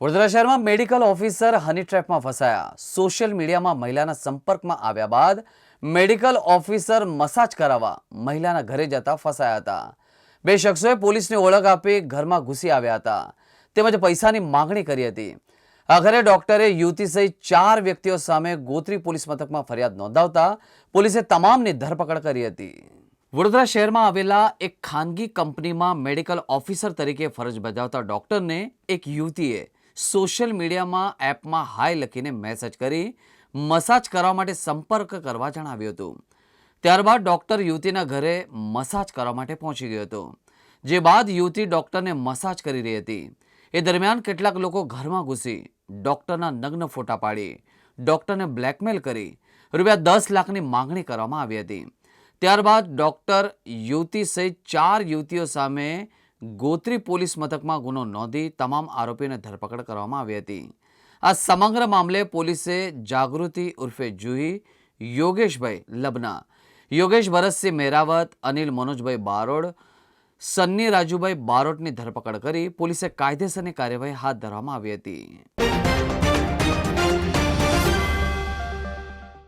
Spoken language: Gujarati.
વડોદરા શહેરમાં મેડિકલ ઓફિસર હની ટ્રેપમાં ફસાયા. સોશિયલ મીડિયામાં મહિલાના સંપર્કમાં આવ્યા બાદ મેડિકલ ઓફિસર મસાજ કરાવવા મહિલાના ઘરે જતા ફસાયા હતા. બે શખ્સોએ પોલીસને ઓળખ આપી ઘરમાં ઘૂસી આવ્યા હતા. તેમજ પૈસાની માંગણી કરી હતી. આખરે ડોક્ટરે યુવતી સહિત ચાર વ્યક્તિઓ સામે ગોત્રી પોલીસ મથકમાં ફરિયાદ નોંધાવતા પોલીસે તમામની ધરપકડ કરી હતી. વડોદરા શહેરમાં આવેલા એક ખાનગી કંપનીમાં મેડિકલ ઓફિસર તરીકે ફરજ બજાવતા ડોક્ટરને એક યુવતીએ સોશિયલ મીડિયામાં એપમાં હાય લખીને મેસેજ કરી મસાજ કરવા માટે સંપર્ક કરવા જણાવ્યું હતું. ત્યારબાદ ડૉક્ટર યુવતીના ઘરે મસાજ કરવા માટે પહોંચી ગયો હતો. જે બાદ યુવતી ડૉક્ટરને મસાજ કરી રહી હતી. એ દરમિયાન કેટલાક લોકો ઘરમાં ઘૂસી ડોક્ટરના નગ્ન ફોટા પાડી, ડૉક્ટરને બ્લેકમેલ કરી રૂપિયા દસ લાખની માંગણી કરવામાં આવી હતી. ત્યારબાદ ડૉક્ટર યુવતી સહિત ચાર યુવતીઓ સામે ગોત્રી પોલીસ મથકમાં ગુનો નોંધી તમામ આરોપીને ધરપકડ કરવામાં આવી હતી. આ સમગ્ર મામલે પોલીસે જાગૃતિ ઉર્ફે જુહી, યોગેશભાઈ લબના, યોગેશ ભરતસિંહ મેરાવત, અનિલ મનોજભાઈ બારોડ, સન્ની રાજુભાઈ બારોટની ધરપકડ કરી પોલીસે કાયદેસરની કાર્યવાહી હાથ ધરવામાં આવી હતી.